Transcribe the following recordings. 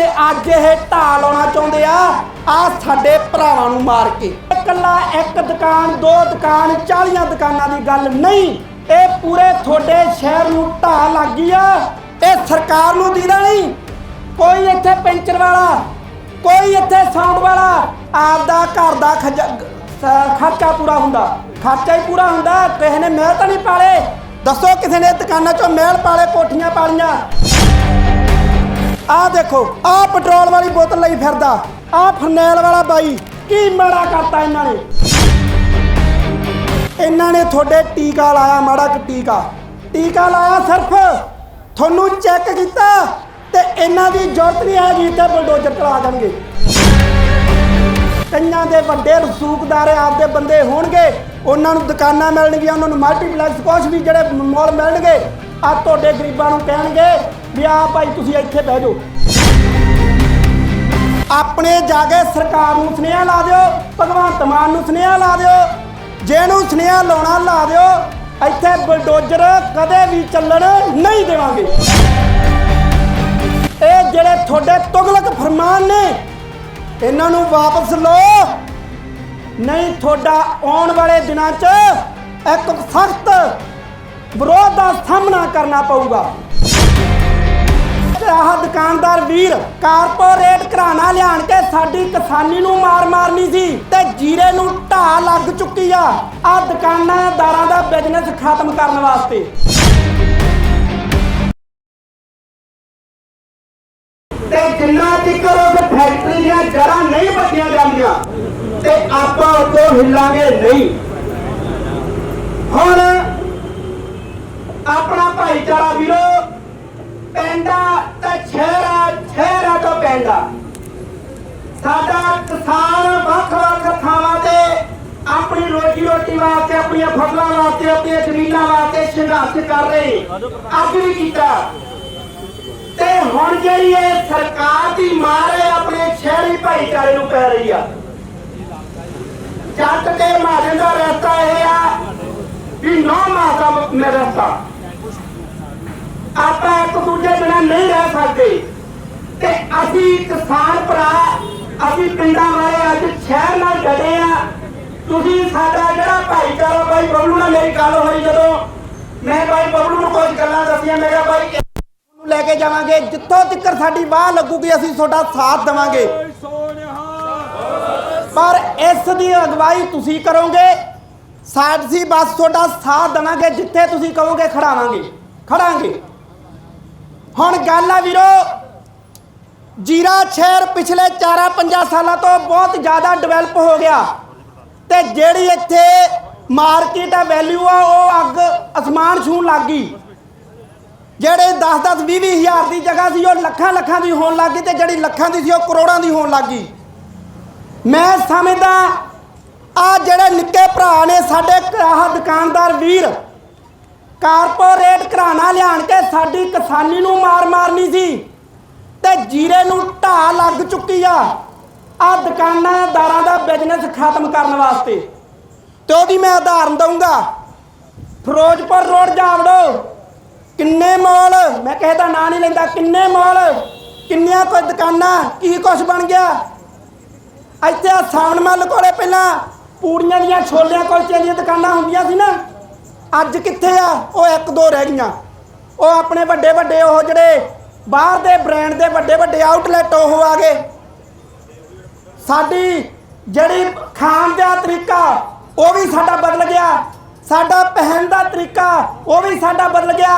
ਤੇ ਅੱਜ ਇਹ ਢਾਹ ਲਾਉਣਾ ਚਾਹੁੰਦੇ ਆ। ਆ ਸਾਡੇ ਭਰਾਵਾਂ ਨੂੰ ਮਾਰ ਕੇ। ਇਕੱਲਾ ਇੱਕ ਦੁਕਾਨ, ਦੋ ਦੁਕਾਨ 40 ਦੁਕਾਨਾਂ ਦੀ ਗੱਲ ਨਹੀਂ। ਇਹ ਪੂਰੇ ਤੁਹਾਡੇ ਸ਼ਹਿਰ ਨੂੰ ਢਾਹ ਲੱਗ ਆ। ਇਹ ਸਰਕਾਰ ਨੂੰ ਦੀਦਾ ਨਹੀਂ। ਕੋਈ ਇੱਥੇ ਪੈਂਚਰ ਵਾਲਾ, ਕੋਈ ਇੱਥੇ ਸਾਊਂਡ ਵਾਲਾ, ਆਪਦਾ ਘਰ ਦਾ ਖਜ- ਖਰਚਾ ਪੂਰਾ ਹੁੰਦਾ। ਖਰਚਾ ਹੀ ਪੂਰਾ ਹੁੰਦਾ, ਕਿਸੇ ਨੇ ਮਹਿਲ ਤਾਂ ਨਹੀਂ ਪਾਲੇ। ਦੱਸੋ ਕਿਸੇ ਨੇ ਦੁਕਾਨਾਂ ਚੋਂ ਮਹਿਲ ਪਾਲੇ, ਕੋਠੀਆਂ ਪਾਲੀਆਂ। ਆਹ ਦੇਖੋ ਆਹ ਪੈਟਰੋਲ ਵਾਲੀ ਬੋਤਲ ਲਈ ਫਿਰਦਾ। ਆਹ ਫਰਨੈਲ ਵਾਲਾ ਬਾਈ, ਕੀ ਮਾੜਾ ਕਰਤਾ ਇਹਨਾਂ ਨੇ? ਇਹਨਾਂ ਨੇ ਤੁਹਾਡੇ ਟੀਕਾ ਲਾਇਆ, ਮਾੜਾ ਕਿ ਟੀਕਾ। ਟੀਕਾ ਲਾਇਆ ਸਿਰਫ, ਤੁਹਾਨੂੰ ਚੈੱਕ ਕੀਤਾ ਤੇ ਇਹਨਾਂ ਦੀ ਜ਼ਰੂਰਤ ਨਹੀਂ ਹੈਗੀ ਤੇ ਬਲਡੋਜ਼ਰ ਚਲਾ ਦੇਣਗੇ। ਕਈਆਂ ਦੇ ਵੱਡੇ ਰਸੂਖਦਾਰ ਆਪਦੇ ਬੰਦੇ ਹੋਣਗੇ, ਉਹਨਾਂ ਨੂੰ ਦੁਕਾਨਾਂ ਮਿਲਣਗੀਆਂ, ਉਹਨਾਂ ਨੂੰ ਮਲਟੀਪਲੈਕਸ ਕੁਛ ਵੀ ਜਿਹੜੇ ਮਾਲ ਮਿਲਣਗੇ ਆ ਤੁਹਾਡੇ ਗਰੀਬਾਂ ਨੂੰ ਕਹਿਣਗੇ। ਵੀ ਆ ਭਾਈ ਤੁਸੀਂ ਇੱਥੇ ਬਹਿ ਜਾਓ। ਆਪਣੇ ਜਾ ਕੇ ਸਰਕਾਰ ਨੂੰ ਸੁਨੇਹਾ ਲਾ ਦਿਓ, ਭਗਵੰਤ ਮਾਨ ਨੂੰ ਸੁਨੇਹਾ ਲਾ ਦਿਓ, ਜਿਹਨੂੰ ਸੁਨੇਹਾ ਲਾਉਣਾ ਲਾ ਦਿਓ, ਇੱਥੇ ਬਲਡੋਜ਼ਰ ਕਦੇ ਵੀ ਚੱਲਣ ਨਹੀਂ ਦੇਵਾਂਗੇ। ਇਹ ਜਿਹੜੇ ਤੁਹਾਡੇ ਤੁਗਲਕ ਫਰਮਾਨ ਨੇ, ਇਹਨਾਂ ਨੂੰ ਵਾਪਸ ਲਓ। ਨਹੀਂ, ਤੁਹਾਡਾ ਆਉਣ ਵਾਲੇ ਦਿਨਾਂ 'ਚ ਇੱਕ ਸਖਤ ਵਿਰੋਧ ਦਾ ਸਾਹਮਣਾ ਕਰਨਾ ਪਊਗਾ। ਆਹ ਦੁਕਾਨਦਾਰ ਵੀਰ ਕਾਰਪੋਰੇਟ ਘਰਾਣਾ ਲਿਆਣ ਕੇ ਸਾਡੀ ਕਿਸਾਨੀ ਨੂੰ ਮਾਰ ਮਾਰਨੀ ਸੀ ਤੇ ਜੀਰੇ ਨੂੰ ਢਾਹ ਲੱਗ ਚੁੱਕੀ ਆ। ਆ ਦੁਕਾਨਾਂਦਾਰਾਂ ਦਾ ਬਿਜ਼ਨਸ ਖਤਮ ਕਰਨ ਵਾਸਤੇ। ਤੇ ਜਿੰਨਾ ਚਿਕਰ ਉਹ ਫੈਕਟਰੀ ਦੀਆਂ ਜੜਾਂ ਨਹੀਂ ਬੱਜੀਆਂ ਜਾਂਦੀਆਂ, ਤੇ ਆਪਾਂ ਉਦੋਂ ਹਿੱਲਾਂਗੇ ਨਹੀਂ। ਹੁਣ ਆਪਣਾ ਭਾਈਚਾਰਾ ਵੀਰੋ ਪੈਂਡਾ ਤੇ ਛੇਰਾ ਛੇਰਾ ਤੋਂ ਪੈਂਡਾ। ਸਾਡਾ ਕਿਸਾਨ ਵੱਖ-ਵੱਖ ਥਾਵਾਂ ਤੇ ਆਪਣੀ ਰੋਜੀ ਰੋਟੀ ਵਾਸਤੇ, ਆਪਣੀਆਂ ਫਸਲਾਂ ਵਾਸਤੇ, ਆਪਣੀਆਂ ਜ਼ਮੀਨਾਂ ਵਾਸਤੇ ਸੰਘਰਸ਼ ਕਰ ਰਹੇ। ਅੱਜ ਵੀ ਕੀਤਾ। ਤੇ ਹੁਣ ਜਿਹੜੀ ਇਹ ਸਰਕਾਰ ਦੀ ਮਾਰ ਹੈ ਆਪਣੇ ਸ਼ਹਿਰੀ ਭਾਈਚਾਰੇ ਨੂੰ ਪੈ ਰਹੀ ਆ। ਜੱਟ ਤੇ ਮਾਰਨ ਦਾ ਰਸਤਾ ਇਹ ਆ ਵੀ ਨੌ ਮਾਸਾ ਮੇ ਰਸਤਾ। ਆਪਾਂ ਇੱਕ ਦੂਜੇ ਬਿਨਾਂ ਨਹੀਂ ਰਹਿ ਸਕਦੇ। ਤੇ ਅਸੀਂ ਕਿਸਾਨ ਭਰਾ, ਅਸੀਂ ਪਿੰਡਾਂ ਵਾਲੇ ਅੱਜ ਸ਼ਹਿਰ ਨਾਲ ਡਟੇ ਆ। ਤੁਸੀਂ ਸਾਡਾ ਜਿਹੜਾ ਭਾਈਚਾਰਾ ਬਾਈ ਬਬਲੂ ਨਾਲ ਮੇਰੀ ਗੱਲ ਹੋਈ ਜਦੋਂ ਮੈਂ ਬਾਈ ਬਬਲੂ ਨੂੰ ਕੁਝ ਗੱਲਾਂ ਦੱਸੀਆਂ, ਮੈਂ ਬਾਈ ਨੂੰ ਲੈ ਕੇ ਜਾਵਾਂਗੇ। ਜਿੱਥੋਂ ਤੱਕ ਸਾਡੀ ਬਾਹ ਲੱਗੂਗੀ, ਅਸੀਂ ਤੁਹਾਡਾ ਸਾਥ ਦੇਵਾਂਗੇ। ਪਰ ਇਸ ਦੀ ਅਗਵਾਈ ਤੁਸੀਂ ਕਰੋਗੇ। ਸਾਡੀ ਬਸ ਤੁਹਾਡਾ ਸਾਥ ਦੇਵਾਂਗੇ, ਜਿੱਥੇ ਤੁਸੀਂ ਕਹੋਗੇ ਖੜਾਵਾਂਗੇ। ਖੜਾਂਗੇ। ਹੁਣ ਗੱਲ ਆ ਵੀਰੋ, ਜੀਰਾ ਸ਼ਹਿਰ ਪਿਛਲੇ 4-5 ਸਾਲਾਂ ਤੋਂ ਬਹੁਤ ਜ਼ਿਆਦਾ ਡਿਵੈਲਪ ਹੋ ਗਿਆ ਤੇ ਜਿਹੜੀ ਇੱਥੇ ਮਾਰਕੀਟ ਆ ਵੈਲਿਊ ਆ, ਉਹ ਅੱਗ ਅਸਮਾਨ ਛੂਣ ਲੱਗ ਗਈ। ਜਿਹੜੇ 10-10 20 ਹਜ਼ਾਰ ਦੀ ਜਗ੍ਹਾ ਸੀ, ਉਹ ਲੱਖਾਂ ਲੱਖਾਂ ਦੀ ਹੋਣ ਲੱਗ ਗਈ ਤੇ ਜਿਹੜੀ ਲੱਖਾਂ ਦੀ ਸੀ, ਉਹ ਕਰੋੜਾਂ ਦੀ ਹੋਣ ਲੱਗ ਗਈ। ਮੈਂ ਸਮਝਦਾ ਆ ਜਿਹੜੇ ਨਿੱਕੇ ਭਰਾ ਨੇ ਸਾਡੇ ਆਹ ਦੁਕਾਨਦਾਰ ਵੀਰ ਕਾਰਪੋਰੇਟ ਘਰਾਣਾ ਲਿਆਣ ਕੇ ਸਾਡੀ ਕਿਸਾਨੀ ਨੂੰ ਮਾਰ ਮਾਰਨੀ ਸੀ ਤੇ ਜੀਰੇ ਨੂੰ ਢਾਹ ਲੱਗ ਚੁੱਕੀ ਆ। ਆ ਦੁਕਾਨਾਂਦਾਰਾਂ ਦਾ ਬਿਜ਼ਨਸ ਖਤਮ ਕਰਨ ਵਾਸਤੇ। ਤੇ ਉਹਦੀ ਮੈਂ ਉਦਾਹਰਨ ਦਊਂਗਾ। ਫਿਰੋਜ਼ਪੁਰ ਰੋਡ ਜਾਵੜੋ ਕਿੰਨੇ ਮਾਲ? ਮੈਂ ਕਿਸੇ ਦਾ ਨਾਂ ਨਹੀਂ ਲੈਂਦਾ। ਕਿੰਨੇ ਮਾਲ? ਕਿੰਨੀਆਂ ਕੋਈ ਦੁਕਾਨਾਂ? ਕੀ ਕੁਛ ਬਣ ਗਿਆ? ਇੱਥੇ ਆ ਸਾਵਣ ਮੱਲ ਕੋਲੇ ਪਹਿਲਾਂ ਪੂੜੀਆਂ ਦੀਆਂ ਛੋਲਿਆਂ ਕੁਲਚਿਆਂ ਦੀਆਂ ਦੁਕਾਨਾਂ ਹੁੰਦੀਆਂ ਸੀ ਨਾ। ਅੱਜ ਕਿੱਥੇ ਆ? ਉਹ ਇੱਕ ਦੋ ਰਹਿ ਗਈਆਂ। ਉਹ ਆਪਣੇ ਵੱਡੇ ਵੱਡੇ ਉਹ ਜਿਹੜੇ ਬਾਹਰ ਦੇ ਬ੍ਰਾਂਡ ਦੇ ਵੱਡੇ ਵੱਡੇ ਆਊਟਲੈਟ ਉਹ ਆ ਗਏ। ਸਾਡੀ ਜਿਹੜੀ ਖਾਣ ਦਾ ਤਰੀਕਾ, ਉਹ ਵੀ ਸਾਡਾ ਬਦਲ ਗਿਆ। ਸਾਡਾ ਪਹਿਨ ਦਾ ਤਰੀਕਾ, ਉਹ ਵੀ ਸਾਡਾ ਬਦਲ ਗਿਆ।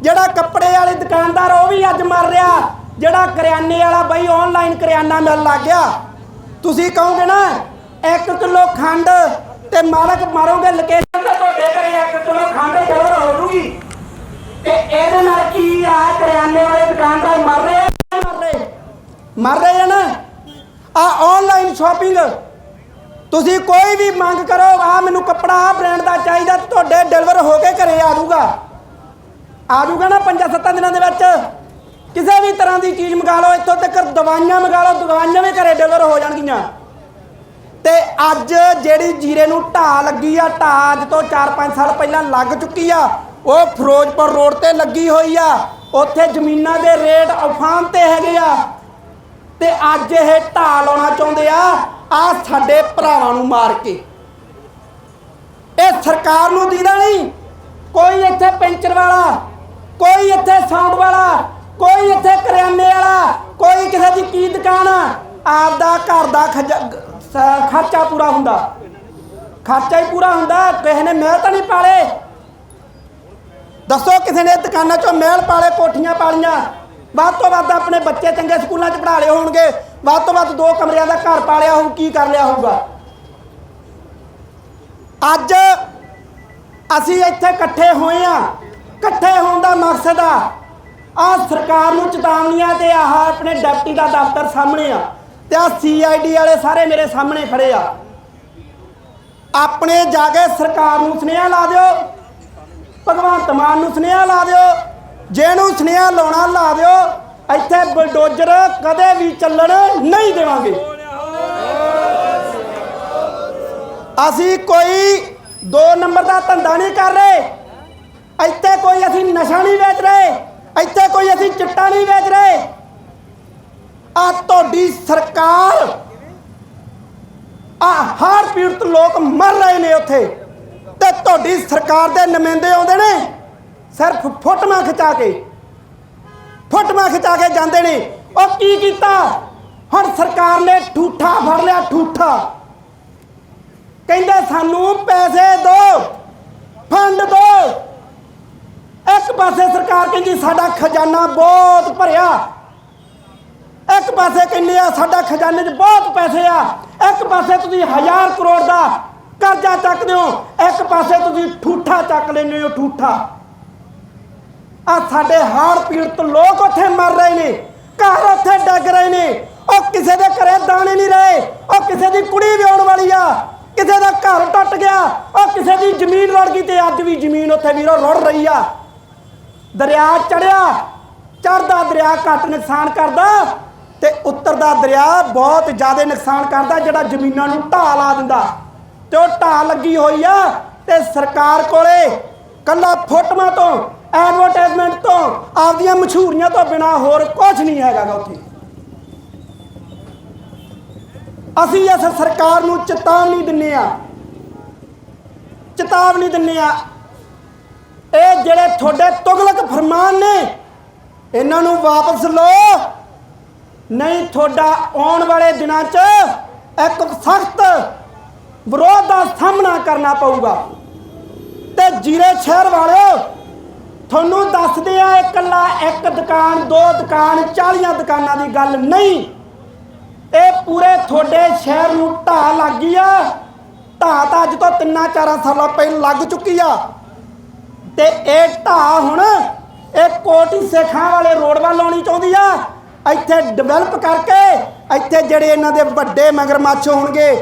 ਜਿਹੜਾ ਕੱਪੜੇ ਵਾਲੇ ਦੁਕਾਨਦਾਰ, ਉਹ ਵੀ ਅੱਜ ਮਰ ਰਿਹਾ। ਜਿਹੜਾ ਕਰਿਆਨੇ ਵਾਲਾ ਬਈ ਆਨਲਾਈਨ ਕਰਿਆਨਾ ਮਿਲ ਲੱਗ ਗਿਆ। ਤੁਸੀਂ ਕਹੋਗੇ ਨਾ 1 ਕਿਲੋ ਖੰਡ ਤੇ ਮਾਲਕ ਮਾਰੋਗੇ ਲੋਕੇਸ਼ਨ ਤੇ ਤੁਹਾਡੇ ਘਰੇ 1 ਕਿਲੋ ਖੰਡ ਡਿਲੀਵਰ ਹੋ ਜੂਗੀ ਤੇ ਇਹਦੇ ਨਾਲ ਕੀ ਆ ਕਰਿਆਨੇ ਵਾਲੇ ਦੁਕਾਨਦਾਰ ਮਰ ਰਹੇ ਆ ਕਿ ਨਹੀਂ ਮਰ ਰਹੇ ਮਰ ਰਹੇ ਆ ਨਾ। ਆ ਆਨਲਾਈਨ ਸ਼ਾਪਿੰਗ ਤੁਸੀਂ ਕੋਈ ਵੀ ਮੰਗ ਕਰੋ ਆ ਮੈਨੂੰ ਕੱਪੜਾ ਆ ਬ੍ਰਾਂਡ ਦਾ ਚਾਹੀਦਾ, ਤੁਹਾਡੇ ਡਿਲੀਵਰ ਹੋ ਕੇ ਘਰੇ ਆ ਜਾਊਗਾ। ਆ ਜਾਊਗਾ ਨਾ 5-7 ਦਿਨਾਂ ਦੇ ਵਿੱਚ। ਕਿਸੇ ਵੀ ਤਰ੍ਹਾਂ ਦੀ ਚੀਜ਼ ਮੰਗਾ ਲਓ, ਇੱਥੋਂ ਤੱਕ ਦਵਾਈਆਂ ਮੰਗਾ ਲਓ, ਦਵਾਈਆਂ ਵੀ ਘਰੇ ਡਿਲੀਵਰ ਹੋ ਜਾਣਗੀਆਂ। ਤੇ ਅੱਜ ਜਿਹੜੀ ਜੀਰੇ ਨੂੰ ਢਾਹ ਲੱਗੀ ਆ, ਢਾਹ ਅੱਜ ਤੋਂ 4-5 ਸਾਲ ਪਹਿਲਾਂ ਲੱਗ ਚੁੱਕੀ ਆ, ਉਹ ਫਿਰੋਜ਼ਪੁਰ ਰੋਡ ਤੇ ਲੱਗੀ ਹੋਈ ਆ। ਉੱਥੇ ਜ਼ਮੀਨਾਂ ਦੇ ਰੇਟ ਅਫਾਨ ਤੇ ਹੈਗੇ ਆ। ਤੇ ਅੱਜ ਇਹ ਢਾਹ ਲਾਉਣਾ ਚਾਹੁੰਦੇ ਆ ਆ ਸਾਡੇ ਭਰਾਵਾਂ ਨੂੰ ਮਾਰ ਕੇ। ਇਹ ਸਰਕਾਰ ਨੂੰ ਦੀਦਾ ਨਹੀਂ ਕੋਈ ਇੱਥੇ ਪੈਂਚਰ ਵਾਲਾ ਕੋਈ ਇੱਥੇ ਸਾਊਂਡ ਵਾਲਾ ਕੋਈ ਇੱਥੇ ਕਰਿਆਨੇ ਵਾਲਾ ਕੋਈ ਕਿਸੇ ਦੀ ਕੀ ਦੁਕਾਨ ਆ, ਆਪਦਾ ਘਰ ਦਾ ਖਜ- ਖਰਚਾ ਪੂਰਾ ਹੁੰਦਾ। ਖਰਚਾ ਹੀ ਪੂਰਾ ਹੁੰਦਾ ਕਿਸੇ ਨੇ ਮਹਿਲ ਤਾਂ ਨਹੀਂ ਪਾਲੇ। ਦੱਸੋ ਕਿਸੇ ਨੇ ਦੁਕਾਨਾਂ ਚੋਂ ਮਹਿਲ ਪਾਲੇ ਕੋਠੀਆਂ ਪਾਲੀਆਂ। ਵੱਧ ਤੋਂ ਵੱਧ ਆਪਣੇ ਬੱਚੇ ਚੰਗੇ ਸਕੂਲਾਂ 'ਚ ਪੜ੍ਹਾ ਲਏ ਹੋਣਗੇ। ਵੱਧ ਤੋਂ ਵੱਧ ਦੋ ਕਮਰਿਆਂ ਦਾ ਘਰ ਪਾਲਿਆ ਹੋਊ, ਕੀ ਕਰ ਲਿਆ ਹੋਊਗਾ? ਅੱਜ ਅਸੀਂ ਇੱਥੇ ਇਕੱਠੇ ਹੋਏ ਆ ਇਕੱਠੇ ਹੋਣ ਦਾ ਮਕਸਦ ਆ ਆ ਸਰਕਾਰ ਨੂੰ ਚੇਤਾਵਨੀਆਂ ਤੇ ਆਹ ਆਪਣੇ ਡਿਪਟੀ ਦਾ ਦਫ਼ਤਰ ਸਾਹਮਣੇ ਆ ਤੇ ਆ ਸੀਆਈਡੀ ਵਾਲੇ ਸਾਰੇ ਮੇਰੇ ਸਾਹਮਣੇ ਖੜੇ ਆ। ਆਪਣੇ ਜਾ ਕੇ ਸਰਕਾਰ ਨੂੰ ਸੁਨੇਹਾ ਲਾ ਦਿਓ, ਭਗਵੰਤ ਮਾਨ ਨੂੰ ਸੁਨੇਹਾ ਲਾ ਦਿਓ ਜਿਹਨੂੰ ਸੁਨੇਹਾ ਲਾਉਣਾ ਲਾ ਦਿਓ, ਇੱਥੇ ਬਲਡੋਜ਼ਰ ਕਦੇ ਵੀ ਚੱਲਣ ਨਹੀਂ ਦੇਵਾਂਗੇ। ਅਸੀਂ ਕੋਈ ਦੋ ਨੰਬਰ ਦਾ ਧੰਦਾ ਨਹੀਂ ਕਰ ਰਹੇ। ਇੱਥੇ ਕੋਈ ਅਸੀਂ ਨਸ਼ਾ ਨਹੀਂ ਵੇਚ ਰਹੇ, ਇੱਥੇ ਕੋਈ ਅਸੀਂ ਚਿੱਟਾ ਨਹੀਂ ਵੇਚ ਰਹੇ। ਆ ਤੁਹਾਡੀ ਸਰਕਾਰ ਆ ਹਰ ਪੀੜਤ ਲੋਕ ਮਰ ਰਹੇ ਨੇ ਉੱਥੇ। ਤੇ ਤੁਹਾਡੀ ਸਰਕਾਰ ਦੇ ਨੁਮਾਇੰਦੇ ਆਉਂਦੇ ਨੇ। ਸਿਰਫ ਫੋਟੋਆਂ ਖਿਚਾ ਕੇ, ਫੋਟੋਆਂ ਖਿਚਾ ਕੇ ਜਾਂਦੇ ਨੇ। ਉਹ ਕੀ ਕੀਤਾ? ਹੁਣ ਸਰਕਾਰ ਨੇ ਠੂਠਾ ਫੜ ਲਿਆ, ਠੂਠਾ। ਕਹਿੰਦੇ ਸਾਨੂੰ ਪੈਸੇ ਦਿਓ ਫੰਡ ਦਿਓ ਇੱਕ ਪਾਸੇ ਸਰਕਾਰ ਕਹਿੰਦੀ ਸਾਡਾ ਖਜ਼ਾਨਾ ਬਹੁਤ ਭਰਿਆ। ਇੱਕ ਪਾਸੇ ਕਹਿੰਦੇ ਆ ਸਾਡਾ ਖਜ਼ਾਨੇ 'ਚ ਬਹੁਤ ਪੈਸੇ ਆ। ਇੱਕ ਪਾਸੇ ਤੁਸੀਂ ਹਜ਼ਾਰ ਕਰੋੜ ਦਾ ਕਰਜ਼ਾ ਚੱਕਦੇ ਹੋ। ਇੱਕ ਪਾਸੇ ਤੁਸੀਂ ਠੂਠਾ ਚੱਕ ਲੈਂਦੇ ਹੋ, ਠੂਠਾ। ਆ ਸਾਡੇ ਹਾਰ ਪੀੜਤ ਲੋਕ ਉੱਥੇ ਮਰ ਰਹੇ ਨੇ, ਘਰ ਉੱਥੇ ਡੱਗ ਰਹੇ ਨੇ। ਉਹ ਕਿਸੇ ਦੇ ਘਰੇ ਦਾਣੇ ਨਹੀਂ ਰਹੇ, ਉਹ ਕਿਸੇ ਦੀ ਕੁੜੀ ਵਿਆਉਣ ਵਾਲੀ ਆ। ਕਿਸੇ ਦਾ ਘਰ ਟੁੱਟ ਗਿਆ, ਉਹ ਕਿਸੇ ਦੀ ਜ਼ਮੀਨ ਰੁੜ ਗਈ ਤੇ ਅੱਜ ਵੀ ਜ਼ਮੀਨ ਉੱਥੇ ਵੀਰੋ ਰੁੜ ਰਹੀ ਆ। ਦਰਿਆ ਚੜਿਆ ਚੜਦਾ ਦਰਿਆ ਘੱਟ ਨੁਕਸਾਨ ਕਰਦਾ ਤੇ ਉੱਤਰ ਦਾ ਦਰਿਆ ਬਹੁਤ ਜ਼ਿਆਦਾ ਨੁਕਸਾਨ ਕਰਦਾ, ਜਿਹੜਾ ਜ਼ਮੀਨਾਂ ਨੂੰ ਢਾਹ ਲਾ ਦਿੰਦਾ। ਤੇ ਉਹ ਢਾਹ ਲੱਗੀ ਹੋਈ ਆ ਤੇ ਸਰਕਾਰ ਕੋਲੇ ਕੱਲਾ ਫੋਟੋਆਂ ਤੋਂ ਐਡਵਰਟਾਈਜ਼ਮੈਂਟ ਤੋਂ ਆਪਦੀਆਂ ਮਸ਼ਹੂਰੀਆਂ ਤੋਂ ਬਿਨਾ ਹੋਰ ਕੁਝ ਨਹੀਂ ਹੈਗਾ ਉੱਥੇ। ਅਸੀਂ ਇਸ ਸਰਕਾਰ ਨੂੰ ਚੇਤਾਵਨੀ ਦਿੰਨੇ ਆ। ਚੇਤਾਵਨੀ ਦਿੰਨੇ ਆ। ਇਹ ਜਿਹੜੇ ਤੁਹਾਡੇ ਤੁਗਲਕ ਫਰਮਾਨ ਨੇ, ਇਹਨਾਂ ਨੂੰ ਵਾਪਸ ਲਓ। ਨਹੀਂ, ਤੁਹਾਡਾ ਆਉਣ ਵਾਲੇ ਦਿਨਾਂ 'ਚ ਇੱਕ ਸਖਤ ਵਿਰੋਧ ਦਾ ਸਾਹਮਣਾ ਕਰਨਾ ਪਊਗਾ। ਤੇ ਜੀਰੇ ਸ਼ਹਿਰ ਵਾਲਿਓ ਤੁਹਾਨੂੰ ਦੱਸਦੇ ਆ ਇਕੱਲਾ ਇੱਕ ਦੁਕਾਨ, ਦੋ ਦੁਕਾਨ 40 ਦੁਕਾਨਾਂ ਦੀ ਗੱਲ ਨਹੀਂ। ਇਹ ਪੂਰੇ ਤੁਹਾਡੇ ਸ਼ਹਿਰ ਨੂੰ ਢਾਹ ਲੱਗ ਗਈ ਆ। ਢਾਹ ਤਾਂ ਅੱਜ ਤੋਂ ਤਿੰਨਾਂ ਚਾਰਾਂ ਸਾਲਾਂ ਪਹਿਲਾਂ ਲੱਗ ਚੁੱਕੀ ਆ। ਤੇ ਇਹ ਢਾਹ ਹੁਣ ਇਹ ਕੋਟੀ ਸੇਖਾਂ ਵਾਲੇ ਰੋਡ ਵੱਲ ਆਉਣੀ ਚਾਹੁੰਦੀ ਆ। ਇੱਥੇ ਡਿਵੈਲਪ ਕਰਕੇ ਇੱਥੇ ਜਿਹੜੇ ਇਹਨਾਂ ਦੇ ਵੱਡੇ ਮਗਰਮੱਛ ਹੋਣਗੇ,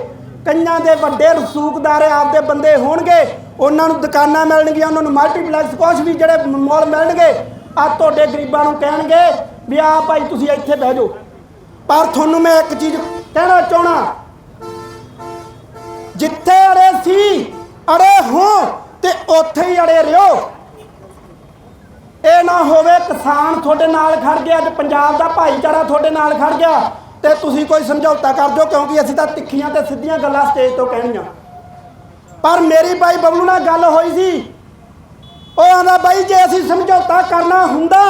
ਕਈਆਂ ਦੇ ਵੱਡੇ ਰਸੂਕਦਾਰ ਆਪਦੇ ਬੰਦੇ ਹੋਣਗੇ ਉਹਨਾਂ ਨੂੰ ਦੁਕਾਨਾਂ ਮਿਲਣਗੀਆਂ, ਉਹਨਾਂ ਨੂੰ ਮਲਟੀਪਲੈਕਸ ਕੁਛ ਵੀ ਜਿਹੜੇ ਮਾਲ ਮਿਲਣਗੇ ਆ ਤੁਹਾਡੇ ਗਰੀਬਾਂ ਨੂੰ ਕਹਿਣਗੇ ਵੀ ਆ ਭਾਈ ਤੁਸੀਂ ਇੱਥੇ ਬਹਿ ਜਾਓ। ਪਰ ਤੁਹਾਨੂੰ ਮੈਂ ਇੱਕ ਚੀਜ਼ ਕਹਿਣਾ ਚਾਹਣਾ ਜਿੱਥੇ ਅੜੇ ਸੀ, ਅੜੇ ਹੋ ਤੇ ਉੱਥੇ ਹੀ ਅੜੇ ਰਿਓ। ਇਹ ਨਾ ਹੋਵੇ ਕਿਸਾਨ ਤੁਹਾਡੇ ਨਾਲ ਖੜ ਗਿਆ ਤੇ ਪੰਜਾਬ ਦਾ ਭਾਈਚਾਰਾ ਤੁਹਾਡੇ ਨਾਲ ਖੜ ਗਿਆ ਤੇ ਤੁਸੀਂ ਕੋਈ ਸਮਝੌਤਾ ਕਰ ਦਿਓ ਕਿਉਂਕਿ ਅਸੀਂ ਤਾਂ ਤਿੱਖੀਆਂ ਤੇ ਸਿੱਧੀਆਂ ਗੱਲਾਂ ਸਟੇਜ ਤੋਂ ਕਹਿਣੀਆਂ। ਪਰ ਮੇਰੀ ਬਾਈ ਬਬਲੂ ਨਾਲ ਗੱਲ ਹੋਈ ਸੀ। ਉਹ ਆਂਦਾ ਬਾਈ ਜੇ ਅਸੀਂ ਸਮਝੌਤਾ ਕਰਨਾ ਹੁੰਦਾ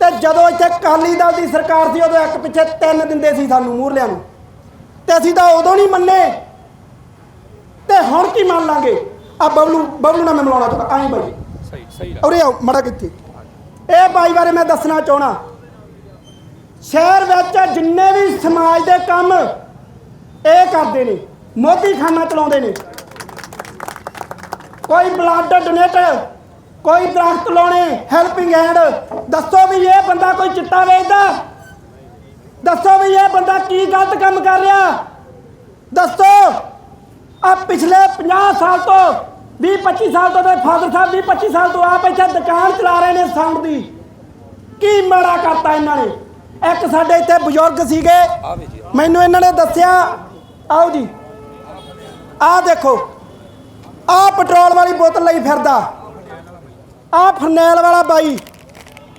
ਤੇ ਜਦੋਂ ਇੱਥੇ ਅਕਾਲੀ ਦਲ ਦੀ ਸਰਕਾਰ ਸੀ ਉਦੋਂ ਇੱਕ ਪਿੱਛੇ ਤਿੰਨ ਦਿੰਦੇ ਸੀ ਸਾਨੂੰ ਮੂਰਲਿਆਂ ਨੂੰ। ਤੇ ਅਸੀਂ ਤਾਂ ਉਦੋਂ ਨਹੀਂ ਮੰਨੇ। ਤੇ ਹੁਣ ਕੀ ਮੰਨ ਲਾਂਗੇ? ਆ ਬਬਲੂ ਬਬਲੂ ਨਾਲ ਮੈਂ ਮਿਲਾਉਣਾ ਚਾਹੁੰਦਾ ਆਈ ਬਾਈ। ਸਹੀ ਸਹੀ ਉਰੇ ਆਓ ਮੜਾ ਕਿੱਥੇ? ਇਹ ਬਾਈ ਬਾਰੇ ਮੈਂ ਦੱਸਣਾ ਚਾਹਣਾ ਸ਼ਹਿਰ ਵਿੱਚ ਜਿੰਨੇ ਵੀ ਸਮਾਜ ਦੇ ਕੰਮ ਇਹ ਕਰਦੇ ਨੇ। ਮੋਦੀ ਖਾਨਾ ਚਲਾਉਂਦੇ ਨੇ। ਕੋਈ ਬਲੱਡ ਡੋਨੇਟ ਕੋਈ ਦਰਖਤ ਲਾਉਣੇ ਹੈਲਪਿੰਗ ਹੈਂਡ ਦੱਸੋ ਵੀ ਇਹ ਬੰਦਾ ਕੋਈ ਚਿੱਟਾ ਵੇਚਦਾ? ਦੱਸੋ ਵੀ ਇਹ ਬੰਦਾ ਕੀ ਗਲਤ ਕੰਮ ਕਰ ਰਿਹਾ? ਦੱਸੋ ਆ ਪਿਛਲੇ 50 ਸਾਲ ਤੋਂ 20 25 ਸਾਲ ਤੋਂ ਤੇ ਫਾਦਰ ਸਾਹਿਬ 20 25 ਸਾਲ ਤੋਂ ਆਪ ਇੱਥੇ ਦੁਕਾਨ ਚਲਾ ਰਹੇ ਨੇ ਸਾਊਂਡ ਦੀ। ਕੀ ਮਾੜਾ ਕਰਤਾ ਇਹਨਾਂ ਨੇ? ਇੱਕ ਸਾਡੇ ਇੱਥੇ ਬਜ਼ੁਰਗ ਸੀਗੇ। ਮੈਨੂੰ ਇਹਨਾਂ ਨੇ ਦੱਸਿਆ ਆਓ ਜੀ। ਆਹ ਦੇਖੋ ਆਹ ਪੈਟਰੋਲ ਵਾਲੀ ਬੋਤਲ ਲਈ ਫਿਰਦਾ। ਆਹ ਫਰਨੈਲ ਵਾਲਾ ਬਾਈ।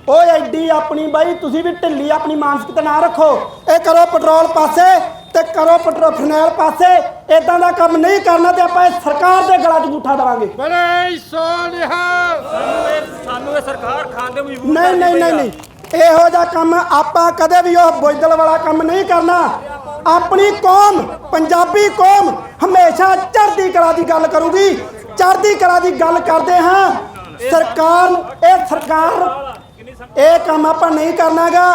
ਓਏ ਐਡੀ ਆਪਣੀ ਬਾਈ ਤੁਸੀਂ ਵੀ ਢਿੱਲੀ ਆਪਣੀ ਮਾਨਸਿਕਤਾ ਨਾ ਰੱਖੋ। ਇਹ ਕਰੋ ਪੈਟਰੋਲ ਪਾਸੇ ਤੇ ਕਰੋ ਪੈਟਰੋਲ ਫਰਨੈਲ ਪਾਸੇ। ਇਦਾਂ ਦਾ ਕੰਮ ਨਹੀਂ ਕਰਨਾ ਤੇ ਆਪਾਂ ਇਹ ਸਰਕਾਰ ਦੇ ਗਲਾ 'ਚ ਅੰਗੂਠਾ ਦੇਵਾਂਗੇ। ਬੜੇ ਸੋਨਿਹਾ ਸਾਨੂੰ ਇਹ ਸਰਕਾਰ ਖਾਂਦੇ ਮਜਬੂਰ ਨਹੀਂ ਨਹੀਂ ਨਹੀਂ ਨਹੀਂ। ਇਹੋ ਜਿਹਾ ਕੰਮ ਆਪਾਂ ਕਦੇ ਵੀ ਉਹ ਬੁੱਝਦਲ ਵਾਲਾ ਕੰਮ ਨਹੀਂ ਕਰਨਾ। ਆਪਣੀ ਕੌਮ, ਪੰਜਾਬੀ ਕੌਮ ਹਮੇਸ਼ਾ ਚੜ੍ਹਦੀ ਕਲਾ ਦੀ ਗੱਲ ਕਰੂਗੀ। ਚੜ੍ਹਦੀ ਕਲਾ ਦੀ ਗੱਲ ਕਰਦੇ ਹਾਂ। ਸਰਕਾਰ ਇਹ ਸਰਕਾਰ, ਇਹ ਕੰਮ ਆਪਾਂ ਨਹੀਂ ਕਰਨਾਗਾ।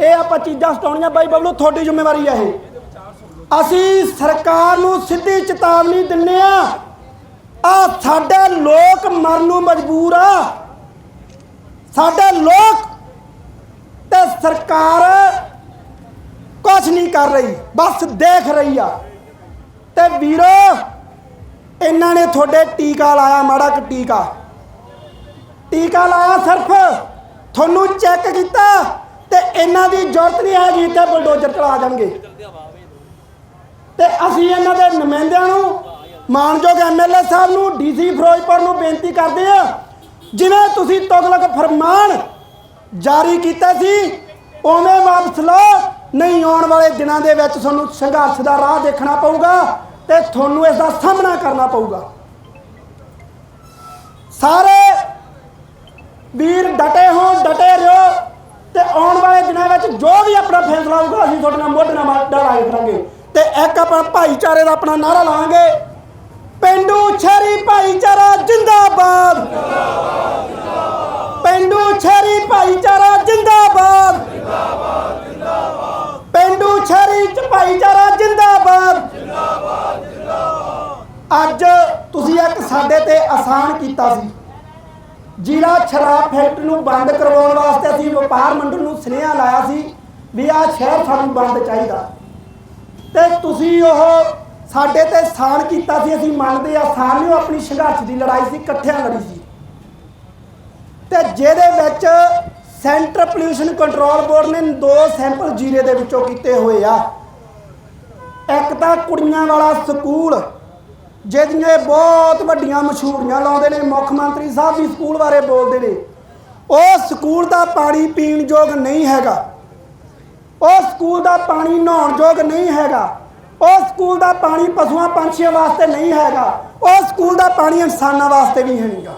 ਇਹ ਆਪਾਂ ਚੀਜ਼ਾਂ ਸਟਾਉਣੀਆਂ। ਬਾਈ ਬਬਲੂ, ਤੁਹਾਡੀ ਜ਼ਿੰਮੇਵਾਰੀ ਹੈ ਇਹ। ਅਸੀਂ ਸਰਕਾਰ ਨੂੰ ਸਿੱਧੀ ਚੇਤਾਵਨੀ ਦਿੰਨੇ ਆ ਆ ਸਾਡੇ ਲੋਕ ਮਰਨ ਨੂੰ ਮਜਬੂਰ ਆ। ਸਾਡੇ ਲੋਕ ਤੇ ਸਰਕਾਰ ਕੁਝ ਨਹੀਂ ਕਰ ਰਹੀ, ਬਸ ਦੇਖ ਰਹੀ ਆ। ਤੇ ਵੀਰੋ, ਇਹਨਾਂ ਨੇ ਤੁਹਾਡੇ ਟੀਕਾ ਲਾਇਆ, ਮਾੜਾ ਕਿ ਟੀਕਾ। ਟੀਕਾ ਲਾਇਆ ਸਿਰਫ, ਤੁਹਾਨੂੰ ਚੈੱਕ ਕੀਤਾ ਤੇ ਇਹਨਾਂ ਦੀ ਜ਼ਰੂਰਤ ਨਹੀਂ ਹੈਗੀ ਤੇ ਬਲਡੋਜ਼ਰ ਚਲਾ ਜਾਣਗੇ। ਤੇ ਅਸੀਂ ਇਹਨਾਂ ਦੇ ਨੁਮਾਇੰਦਿਆਂ ਨੂੰ, ਮਾਨਯੋਗ ਐਮਐਲਏ ਸਾਹਿਬ ਨੂੰ ਡੀਸੀ ਫਿਰੋਜ਼ਪੁਰ ਨੂੰ ਬੇਨਤੀ ਕਰਦੇ ਆ ਜਿਵੇਂ ਤੁਸੀਂ ਤੁਗਲਕ ਫਰਮਾਨ ਜਾਰੀ ਕੀਤਾ ਸੀ, ਉਵੇਂ ਵਾਪਸ ਲਓ। ਨਹੀਂ ਆਉਣ ਵਾਲੇ ਦਿਨਾਂ ਦੇ ਵਿੱਚ ਤੁਹਾਨੂੰ ਸੰਘਰਸ਼ ਦਾ ਰਾਹ ਦੇਖਣਾ ਪਊਗਾ ਤੇ ਤੁਹਾਨੂੰ ਇਸ ਦਾ ਸਾਹਮਣਾ ਕਰਨਾ ਪਊਗਾ। ਸਾਰੇ ਵੀਰ ਡਟੇ ਹੋ ਡਟੇ ਰਹੋ ਤੇ ਆਉਣ ਵਾਲੇ ਦਿਨਾਂ ਵਿੱਚ ਜੋ ਵੀ ਆਪਣਾ ਫੈਸਲਾ ਹੋਊਗਾ, ਅਸੀਂ ਤੁਹਾਡੇ ਨਾਲ ਮੋਢੇ ਨਾਲ ਮੋਢਾ ਲਾ ਕਰਾਂਗੇ। ਤੇ ਇੱਕ ਆਪਣਾ ਭਾਈਚਾਰੇ ਦਾ ਆਪਣਾ ਨਾਰਾ ਲਾਵਾਂਗੇ। ਪਿੰਡੂ ਛੇਰੀ ਭਾਈਚਾਰਾ ਜਿੰਦਾਬਾਦ। ਪਿੰਡੂ ਛੇਰੀ ਭਾਈਚਾਰਾ ਜਿੰਦਾਬਾਦ। ਪਿੰਡੂ ਛੇਰੀ ਚ ਭਾਈਚਾਰਾ ਜਿੰਦਾਬਾਦ। ਅੱਜ ਤੁਸੀਂ ਇੱਕ ਸਾਡੇ ਤੇ ਆਸਾਨ ਕੀਤਾ ਸੀ। ਜ਼ਿਲ੍ਹਾ ਸ਼ਰਾਬ ਫੈਕਟਰੀ ਨੂੰ ਬੰਦ ਕਰਵਾਉਣ ਵਾਸਤੇ ਅਸੀਂ ਵਪਾਰ ਮੰਡਲ ਨੂੰ ਸੁਨੇਹਾ ਲਾਇਆ ਸੀ ਵੀ ਆਹ ਸ਼ਹਿਰ ਸਾਨੂੰ ਬੰਦ ਚਾਹੀਦਾ। ਤੇ ਤੁਸੀਂ ਉਹ ਸਾਡੇ ਤੇ ਸਾਨ ਕੀਤਾ ਸੀ, ਅਸੀਂ ਮੰਨਦੇ ਆ ਸਾਨ ਨਹੀਂ ਉਹ ਆਪਣੀ ਸੰਘਰਸ਼ ਦੀ ਲੜਾਈ ਸੀ, ਇਕੱਠਿਆਂ ਲੜੀ ਸੀ। ਤੇ ਜਿਹਦੇ ਵਿੱਚ ਸੈਂਟਰ ਪੋਲਿਊਸ਼ਨ ਕੰਟਰੋਲ ਬੋਰਡ ਨੇ ਦੋ ਸੈਂਪਲ ਜੀਰੇ ਦੇ ਵਿੱਚੋਂ ਕੀਤੇ ਹੋਏ ਆ। ਇੱਕ ਤਾਂ ਕੁੜੀਆਂ ਵਾਲਾ ਸਕੂਲ, ਜਿਹਦੀਆਂ ਇਹ ਬਹੁਤ ਵੱਡੀਆਂ ਮਸ਼ਹੂਰੀਆਂ ਲਾਉਂਦੇ ਨੇ, ਮੁੱਖ ਮੰਤਰੀ ਸਾਹਿਬ ਵੀ ਸਕੂਲ ਬਾਰੇ ਬੋਲਦੇ ਨੇ। ਉਹ ਸਕੂਲ ਦਾ ਪਾਣੀ ਪੀਣ ਯੋਗ ਨਹੀਂ ਹੈਗਾ। ਉਹ ਸਕੂਲ ਦਾ ਪਾਣੀ ਨਹਾਉਣ ਯੋਗ ਨਹੀਂ ਹੈਗਾ। ਉਹ ਸਕੂਲ ਦਾ ਪਾਣੀ ਪਸ਼ੂਆਂ ਪੰਛੀਆਂ ਵਾਸਤੇ ਨਹੀਂ ਹੈਗਾ। ਉਹ ਸਕੂਲ ਦਾ ਪਾਣੀ ਇਨਸਾਨਾਂ ਵਾਸਤੇ ਵੀ ਹੈ ਨਹੀਂਗਾ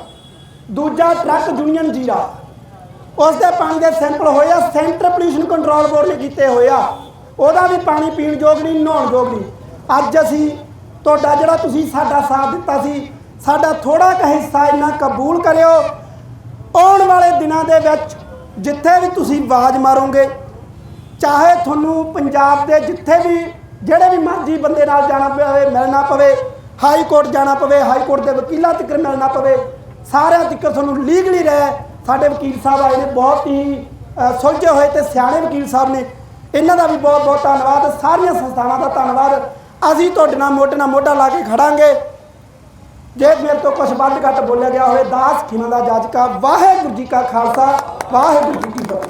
ਦੂਜਾ ਟਰੱਕ ਯੂਨੀਅਨ ਜੀਰਾ। ਉਸ ਦੇ ਪਾਣੀ ਦੇ ਸੈਂਪਲ ਹੋਏ ਆ, ਸੈਂਟਰ ਪੋਲਿਊਸ਼ਨ ਕੰਟਰੋਲ ਬੋਰਡ ਨੇ ਕੀਤੇ ਹੋਏ ਆ। ਉਹਦਾ ਵੀ ਪਾਣੀ ਪੀਣ ਯੋਗ ਨਹੀਂ, ਨਹਾਉਣ ਯੋਗ ਨਹੀਂ। ਅੱਜ ਅਸੀਂ, ਤੁਹਾਡਾ ਜਿਹੜਾ ਤੁਸੀਂ ਸਾਡਾ ਸਾਥ ਦਿੱਤਾ ਸੀ, ਸਾਡਾ ਥੋੜਾ ਕੁ ਹਿੱਸਾ ਇਹਨਾਂ ਕਬੂਲ ਕਰਿਓ। ਆਉਣ ਵਾਲੇ ਦਿਨਾਂ ਦੇ ਵਿੱਚ ਜਿੱਥੇ ਵੀ ਤੁਸੀਂ ਆਵਾਜ਼ ਮਾਰੋਗੇ, ਚਾਹੇ ਤੁਹਾਨੂੰ ਪੰਜਾਬ ਦੇ ਜਿੱਥੇ ਵੀ, ਜਿਹੜੇ ਵੀ ਮਰਜ਼ੀ ਬੰਦੇ ਨਾਲ ਜਾਣਾ ਪਵੇ, ਮਿਲਣਾ ਪਵੇ, ਹਾਈ ਕੋਰਟ ਜਾਣਾ ਪਵੇ, ਹਾਈ ਕੋਰਟ ਦੇ ਵਕੀਲਾਂ ਤੱਕ ਮਿਲਣਾ ਪਵੇ, ਸਾਰਿਆਂ ਤੱਕ ਤੁਹਾਨੂੰ ਲੀਗਲੀ ਰਹਿ ਸਾਡੇ ਵਕੀਲ ਸਾਹਿਬ ਆਏ ਨੇ, ਬਹੁਤ ਹੀ ਸੁਲਝੇ ਹੋਏ ਤੇ ਸਿਆਣੇ ਵਕੀਲ ਸਾਹਿਬ ਨੇ। ਇਹਨਾਂ ਦਾ ਵੀ ਬਹੁਤ ਬਹੁਤ ਧੰਨਵਾਦ। ਸਾਰੀਆਂ ਸੰਸਥਾਵਾਂ ਦਾ ਧੰਨਵਾਦ। ਅਸੀਂ ਤੁਹਾਡੇ ਨਾਲ ਮੋਢੇ ਨਾਲ ਮੋਢਾ ਲਾ ਕੇ ਖੜਾਂਗੇ। ਜੇ ਮੇਰੇ ਤੋਂ ਕੁਝ ਵੱਧ ਘੱਟ ਬੋਲਿਆ ਗਿਆ ਹੋਵੇ, ਦਾਸ ਖਿਮਾ ਦਾ ਜਾਜਕਾ, ਵਾਹਿਗੁਰੂ ਜੀ ਕਾ ਖਾਲਸਾ, ਵਾਹਿਗੁਰੂ ਜੀ ਕੀ ਫਤਿਹ।